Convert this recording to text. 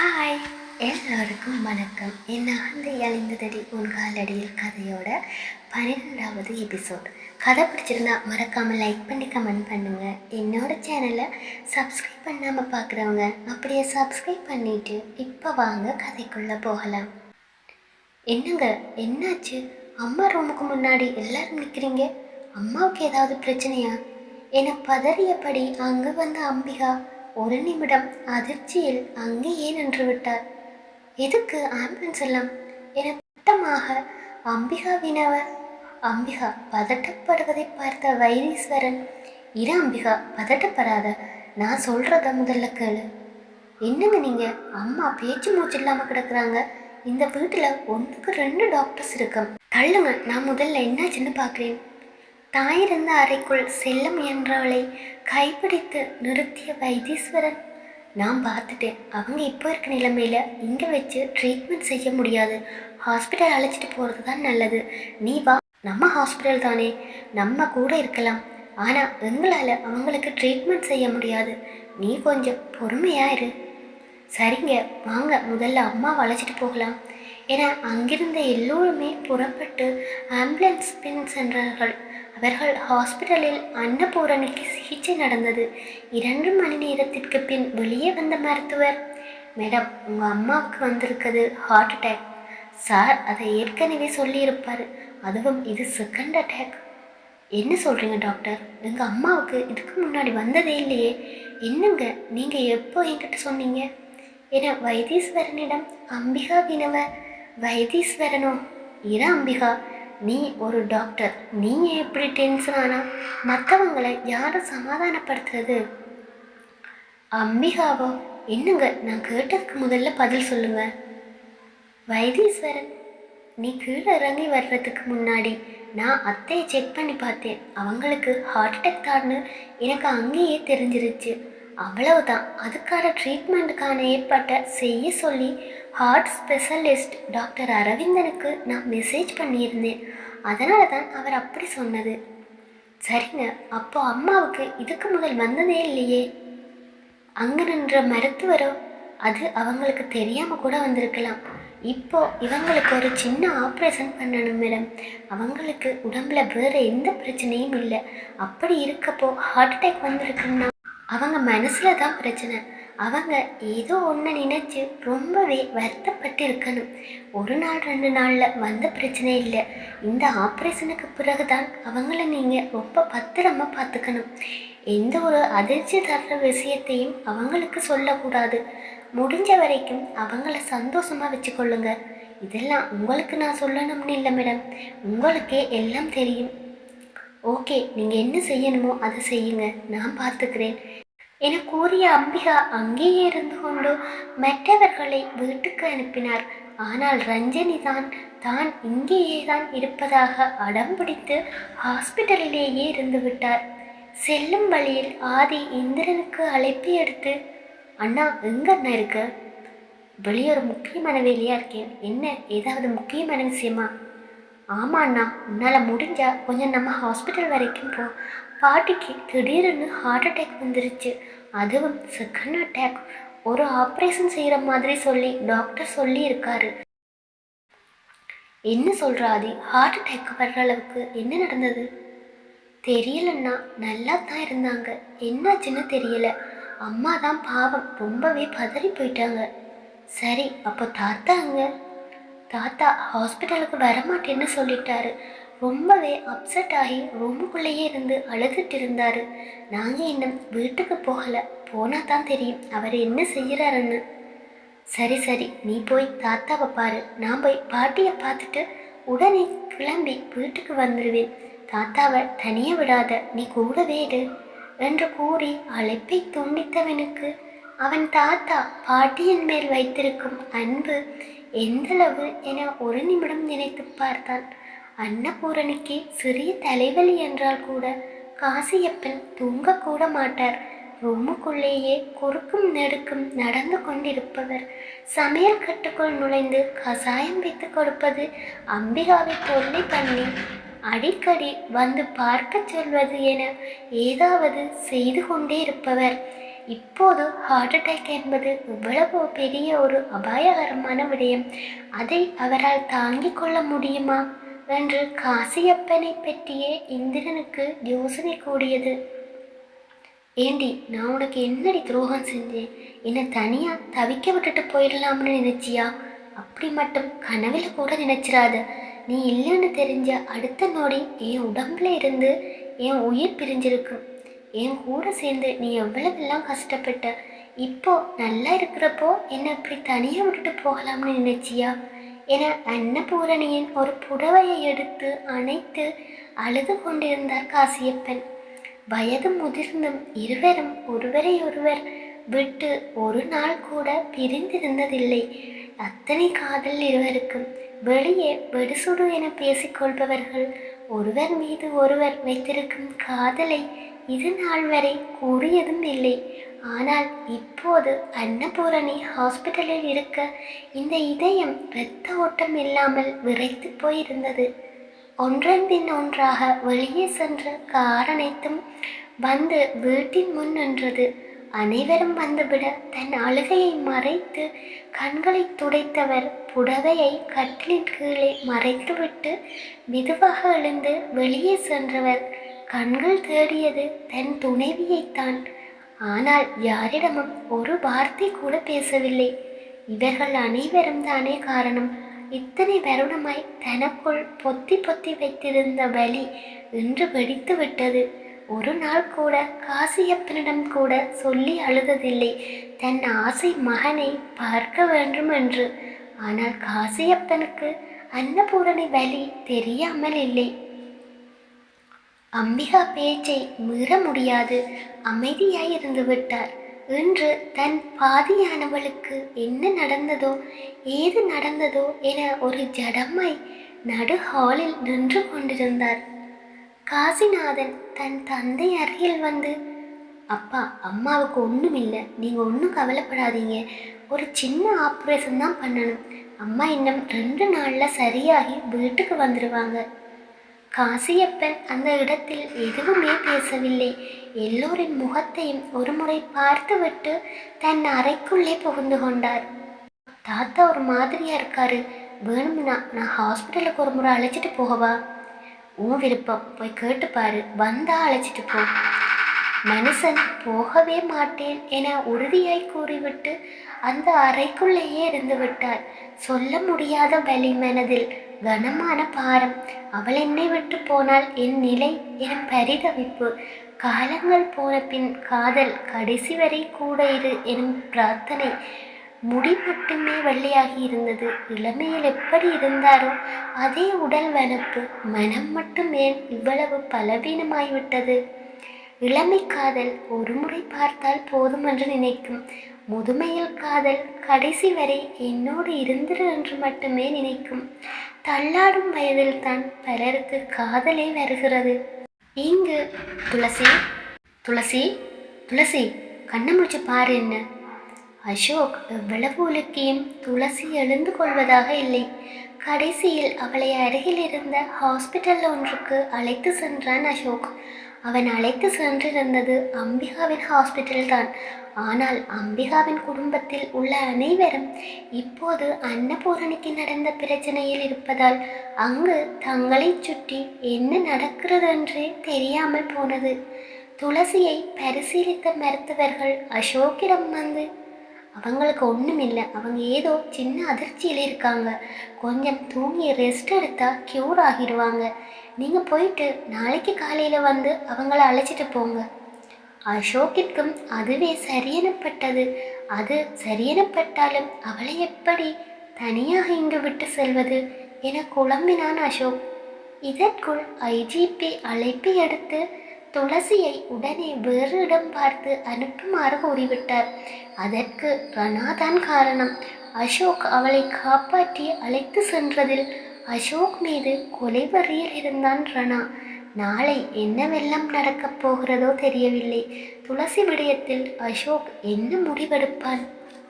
Hi எல்லோருக்கும் வணக்கம். என் ஆண்டு அழிந்ததடி உன் காலடியில் கதையோட பன்னிரெண்டாவது எபிசோட் கதை பிடிச்சிருந்தா மறக்காமல் லைக் பண்ணி கமெண்ட் பண்ணுங்கள் என்னோட சேனலை சப்ஸ்கிரைப் பண்ணாமல் பார்க்குறவங்க அப்படியே சப்ஸ்கிரைப் பண்ணிவிட்டு இப்போ வாங்க கதைக்குள்ளே போகலாம். என்னங்க? என்னாச்சு? அம்மா ரூமுக்கு முன்னாடி எல்லாரும் நிற்கிறீங்க அம்மாவுக்கு ஏதாவது பிரச்சனையா? என பதறியபடி அங்கு வந்த அம்பிகா ஒரு நிமிடம் அதிர்ச்சியில் அங்கேயே நின்று விட்டார்? எதுக்கு ஆம்புலன்ஸ் எல்லாம்? என பட்டமாக அம்பிகா வினவர் அம்பிகா பதட்டப்படுவதை பார்த்த வைரீஸ்வரன் இரு அம்பிகா பதட்டப்படாத நான் சொல்றத முதல்ல கேளு. என்னங்க நீங்க? அம்மா பேச்சு மூச்சு இல்லாம கிடக்குறாங்க. இந்த வீட்டுல ஒன்றுக்கு ரெண்டு டாக்டர்ஸ் இருக்கும். தள்ளுங்க நான் முதல்ல என்னாச்சுன்னு பார்க்குறேன். தாயிருந்த அறைக்குள் செல்ல முயன்றவளை கைப்பிடித்து நிறுத்திய வைத்தீஸ்வரன் நான் பார்த்துட்டேன். அவங்க இப்போ இருக்க நிலைமையில் இங்கே வச்சு ட்ரீட்மெண்ட் செய்ய முடியாது. ஹாஸ்பிட்டல் அழைச்சிட்டு போகிறது தான் நல்லது. நீ வா. நம்ம ஹாஸ்பிட்டல் தானே. நம்ம கூட இருக்கலாம். ஆனால் எங்களால் அவங்களுக்கு ட்ரீட்மெண்ட் செய்ய முடியாது. நீ கொஞ்சம் பொறுமையாக இரு சரிங்க. வாங்க. முதல்ல அம்மாவை அழைச்சிட்டு போகலாம். என அங்கிருந்த எல்லோருமே புறப்பட்டு ஆம்புலன்ஸ் பின் சென்றார்கள் அவர்கள் ஹாஸ்பிட்டலில் அன்னபூரணிக்கு சிகிச்சை நடந்தது. இரண்டு மணி நேரத்திற்கு பின் வெளியே வந்த மருத்துவர் மேடம் உங்கள் அம்மாவுக்கு வந்திருக்குது ஹார்ட் அட்டாக் சார் அதை ஏற்கனவே சொல்லியிருப்பார். அதுவும் இது செகண்ட் அட்டாக் என்ன சொல்கிறீங்க டாக்டர் எங்கள் அம்மாவுக்கு இதுக்கு முன்னாடி வந்ததே இல்லையே. என்னங்க நீங்கள் எப்போ என்கிட்ட சொன்னீங்க? என வைத்தீஸ்வரனிடம் அம்பிகா வினவ வைத்தீஸ்வரனோ? இர அம்பிகா. நீ ஒரு டாக்டர். நீ எப்படி டென்ஷனானா மற்றவங்களை யாரை சமாதானப்படுத்துறது? அம்பிகாவோ என்னங்க? நான் கேட்டதுக்கு முதல்ல பதில் சொல்லுங்க. வைத்தீஸ்வரன் நீ கீழே இறங்கி வர்றதுக்கு முன்னாடி நான் அத்தையை செக் பண்ணி பார்த்தேன். அவங்களுக்கு ஹார்ட் அட்டாக் தான்னு எனக்கு அங்கேயே தெரிஞ்சிருச்சு. அவ்வளவுதான். அதுக்கான ட்ரீட்மெண்ட்டுக்கான ஏற்பாட்டை செய்ய சொல்லி ஹார்ட் ஸ்பெஷலிஸ்ட் டாக்டர் அரவிந்தனுக்கு நான் மெசேஜ் பண்ணியிருந்தேன். அதனால தான் அவர் அப்படி சொன்னது. சரிங்க அப்போ அம்மாவுக்கு இதுக்கு முதல் வந்ததே இல்லையே. அங்கே நின்ற மருத்துவரோ அது அவங்களுக்கு தெரியாமல் கூட வந்திருக்கலாம். இப்போ இவங்களுக்கு ஒரு சின்ன ஆப்ரேஷன் பண்ணணும் மேடம். அவங்களுக்கு உடம்புல வேறு எந்த பிரச்சனையும் இல்லை. அப்படி இருக்கப்போ ஹார்ட் அட்டாக் வந்திருக்குன்னா அவங்க மனசில் தான் பிரச்சனை. அவங்க ஏதோ ஒன்று நினைச்சு ரொம்பவே வருத்தப்பட்டு இருக்கணும் ஒரு நாள் ரெண்டு நாளில் வந்த பிரச்சனை இல்லை. இந்த ஆப்ரேஷனுக்கு பிறகுதான் அவங்கள நீங்கள் ரொம்ப பத்திரமா பார்த்துக்கணும். எந்த ஒரு அதிர்ச்சி தர்ற விஷயத்தையும் அவங்களுக்கு சொல்லக்கூடாது. முடிஞ்ச வரைக்கும் அவங்கள சந்தோஷமாக வச்சுக்கொள்ளுங்க. இதெல்லாம் உங்களுக்கு நான் சொல்லணும்னு இல்லை மேடம். உங்களுக்கே எல்லாம் தெரியும். ஓகே நீங்கள் என்ன செய்யணுமோ அதை செய்யுங்க. நான் பார்த்துக்கிறேன். என கூறிய அம்பிகா அங்கேயே இருந்து கொண்டு மற்றவர்களை வீட்டுக்கு அனுப்பினார். ஆனால் ரஞ்சனி தான் தான் இங்கேயே தான் இருப்பதாக அடம் பிடித்து ஹாஸ்பிட்டலிலேயே இருந்து விட்டார். செல்லும் வழியில் ஆதி இந்திரனுக்கு அழைப்பு எடுத்து அண்ணா எங்க அண்ணா இருக்க? வெளியே ஒரு முக்கியமான வேலையாக இருக்கேன் என்ன ஏதாவது முக்கியமான விஷயமா? ஆமா அண்ணா உன்னால் முடிஞ்சா கொஞ்சம் நம்ம ஹாஸ்பிட்டல் வரைக்கும் போ. பாட்டிக்கு திடீர்னு ஹார்ட் அட்டாக் வந்துருச்சு. அதுவும் செகண்ட் அட்டாக் ஒரு ஆப்ரேஷன் செய்கிற மாதிரி சொல்லி டாக்டர் சொல்லி இருக்காரு என்ன சொல்ற ஆதி? ஹார்ட் அட்டாக் வர்ற அளவுக்கு என்ன நடந்தது? தெரியலன்னா நல்லா தான் இருந்தாங்க. என்னாச்சுன்னு தெரியல. அம்மா தான் பாவம் ரொம்பவே பதறி போயிட்டாங்க. சரி அப்போ தாத்தாங்க? தாத்தா ஹாஸ்பிட்டலுக்கு வரமாட்டேன்னு சொல்லிட்டாரு. ரொம்பவே அப்செட் ஆகி ரூமுக்குள்ளேயே இருந்து அழுதுட்டு இருந்தாரு. நாங்கள் இன்னும் வீட்டுக்கு போகலை. போனால் தான் தெரியும் அவர் என்ன செய்கிறாருன்னு சரி சரி நீ போய் தாத்தாவை பாரு. நான் போய் பாட்டியை பார்த்துட்டு உடனே கிளம்பி வீட்டுக்கு வந்துடுவேன் தாத்தாவை தனியே விடாத நீ கூடவே இரு என்று கூறி அழைப்பை துண்டித்தவனுக்கு அவன் தாத்தா பாட்டியின் மேல் வைத்திருக்கும் அன்பு எந்தளவு என ஒரு நிமிடம் நினைத்து பார்த்தான் அன்னபூரணிக்கு சிறிய தலைவலி என்றால் கூட காசியப்பன் தூங்கக்கூட மாட்டார். ரூமுக்குள்ளேயே குறுக்கும் நெடுக்கும் நடந்து கொண்டிருப்பவர் சமையல் கட்டுக்குள் நுழைந்து கசாயம் வைத்து கொடுப்பது அம்பிகாவை தொல்லை பண்ணி அடிக்கடி வந்து பார்க்க சொல்வது என ஏதாவது செய்து கொண்டே இருப்பவர். இப்போது ஹார்ட் அட்டாக் என்பது இவ்வளவு பெரிய ஒரு அபாயகரமான விடயம். அதை அவரால் தாங்கிக் கொள்ள முடியுமா? என்று காசியப்பனை பற்றியே இந்திரனுக்கு யோசனை கூடியது. ஏண்டி நான் உனக்கு என்னடி துரோகம் செஞ்சேன்? என்னை தனியா தவிக்க விட்டுட்டு போயிடலாம்னு நினைச்சியா? அப்படி மட்டும் கனவில் கூட நினைச்சிடாத நீ இல்லைன்னு தெரிஞ்ச அடுத்த நொடி என் உடம்புல இருந்து என் உயிர் பிரிஞ்சிருக்கும். என் கூட சேர்ந்து நீ எவ்வளவெல்லாம் கஷ்டப்பட்ட இப்போ நல்லா இருக்கிறப்போ என்னை இப்படி தனியாக விட்டுட்டு போகலாம்னு நினைச்சியா? என அன்னபூரணியின் ஒரு புடவையை எடுத்து அணைத்து அழுது கொண்டிருந்தார் காசியப்பன். வயது முதிர்ந்தும் இருவரும் ஒருவரை ஒருவர் விட்டு ஒரு நாள் கூட பிரிந்திருந்ததில்லை. அத்தனை காதல் இருவருக்கும் வெளியே வெடுசுடு என பேசிக்கொள்பவர்கள் ஒருவர் மீது ஒருவர் வைத்திருக்கும் காதலை இது நாள் வரை கூறியதும் இல்லை. ஆனால் இப்போது அன்னபூரணி ஹாஸ்பிட்டலில் இருக்க இந்த இதயம் இரத்த ஓட்டம் இல்லாமல் விரைத்து போயிருந்தது. ஒன்றன் பின் ஒன்றாக வெளியே சென்ற கார் அனைத்தும் வந்து வீட்டின் முன் நின்றது. அனைவரும் வந்துவிட தன் அழுகையை மறைத்து கண்களை துடைத்தவர் புடவையை கட்டிலின் கீழே மறைத்துவிட்டு மெதுவாக எழுந்து வெளியே சென்றவர் கண்கள் தேடியது தன் துணைவியைத்தான். ஆனால் யாரிடமும் ஒரு வார்த்தை கூட பேசவில்லை. இவர்கள் அனைவரும் தானே காரணம். இத்தனை வருணமாய் தனக்குள் பொத்தி பொத்தி வைத்திருந்த வலி இன்று வெடித்து விட்டது. ஒரு நாள் கூட காசியப்பனிடம் கூட சொல்லி அழுததில்லை. தன் ஆசை மகனை பார்க்க வேண்டும் என்று. ஆனால் காசியப்பனுக்கு அன்னபூரணி வலி தெரியாமல் இல்லை. அம்பிகா பேச்சை மீற முடியாது. அமைதியாய் இருந்து விட்டார் இன்று தன் பாதியானவளுக்கு என்ன நடந்ததோ ஏது நடந்ததோ என ஒரு ஜடமாய் நடு ஹாலில் நின்று கொண்டிருந்தார். காசிநாதன் தன் தந்தை அருகில் வந்து அப்பா அம்மாவுக்கு ஒன்றும் இல்லை நீங்கள் ஒன்றும் கவலைப்படாதீங்க. ஒரு சின்ன ஆப்ரேஷன் தான் பண்ணணும். அம்மா இன்னும் ரெண்டு நாளில் சரியாகி வீட்டுக்கு வந்துடுவாங்க காசியப்பன் அந்த இடத்தில் எதுவுமே பேசவில்லை. எல்லோரின் முகத்தையும் ஒரு முறை பார்த்துவிட்டு தன் அறைக்குள்ளே புகுந்து கொண்டார். தாத்தா ஒரு மாதிரியா இருக்காரு. வேணும்னா நான் ஹாஸ்பிட்டலுக்கு ஒரு முறை அழைச்சிட்டு போகவா? உன் விருப்பம். போய் கேட்டுப்பாரு வந்தா அழைச்சிட்டு போ. மனுஷன் போகவே மாட்டேன் என உறுதியாய் கூறிவிட்டு அந்த அறைக்குள்ளேயே இருந்து விட்டார். சொல்ல முடியாத வலி மனதில் கனமான பாரம். அவள் என்னை விட்டு போனால் என் நிலை என் பரிதவிப்பு. காலங்கள் போன பின் காதல் கடைசி வரை கூட இரு எனும் பிரார்த்தனை. முடி மட்டுமே வெள்ளையாகி இருந்தது. இளமையில் எப்படி இருந்தாரோ அதே உடல் வனப்பு. மனம் மட்டும் ஏன் இவ்வளவு பலவீனமாய்விட்டது இளமை காதல் ஒரு முறை பார்த்தால் போதும் என்று நினைக்கும். முதுமையில் காதல் கடைசி வரை என்னோடு இருந்திரு என்று மட்டுமே நினைக்கும். தள்ளாடும் வயதில் தான் பலருக்கு காதலே வருகிறது. இங்கு துளசி துளசி துளசி கண்ணை முடிச்சு பாரு என்ன? அசோக் எவ்வளவு உலுக்கியும் துளசி எழுந்து கொள்வதாக இல்லை. கடைசியில் அவளை அருகில் இருந்த ஹாஸ்பிட்டல் ஒன்றுக்கு அழைத்து சென்றான் அசோக். அவன் அழைத்து சென்றிருந்தது அம்பிகாவின் ஹாஸ்பிட்டல் தான். ஆனால் அம்பிகாவின் குடும்பத்தில் உள்ள அனைவரும் இப்போது அன்னபூரணிக்கு நடந்த பிரச்சனையில் இருப்பதால் அங்கு தங்களைச் சுற்றி என்ன நடக்கிறதென்றே தெரியாமல் போனது. துளசியை பரிசீலித்த மருத்துவர்கள் அசோக்கிடம் வந்து அவங்களுக்கு ஒன்றும் இல்லை அவங்க ஏதோ சின்ன அதிர்ச்சியில் இருக்காங்க. கொஞ்சம் தூங்கி ரெஸ்ட் எடுத்தால் க்யூர் ஆகிடுவாங்க. நீங்கள் போயிட்டு நாளைக்கு காலையில் வந்து அவங்கள அழைச்சிட்டு போங்க. அசோக்கிற்கும் அதுவே சரியெனப்பட்டது. அது சரியெனப்பட்டாலும் அவளை எப்படி தனியாக இங்கு விட்டு செல்வது என குழம்பினான் அசோக். இதற்குள் ஐஜிபி அழைப்பை எடுத்து துளசியை உடனே வேறு இடம் பார்த்து அனுப்புமாறு கூறிவிட்டார். அதற்கு ரணாதான் காரணம். அசோக் அவளை காப்பாற்றி அழைத்து சென்றதில் அசோக் மீது கொலை வரியில் இருந்தான் ரணா. நாளை என்னவெல்லாம் நடக்கப் போகிறதோ தெரியவில்லை. துளசி விடயத்தில் அசோக் என்ன முடிவெடுப்பான்?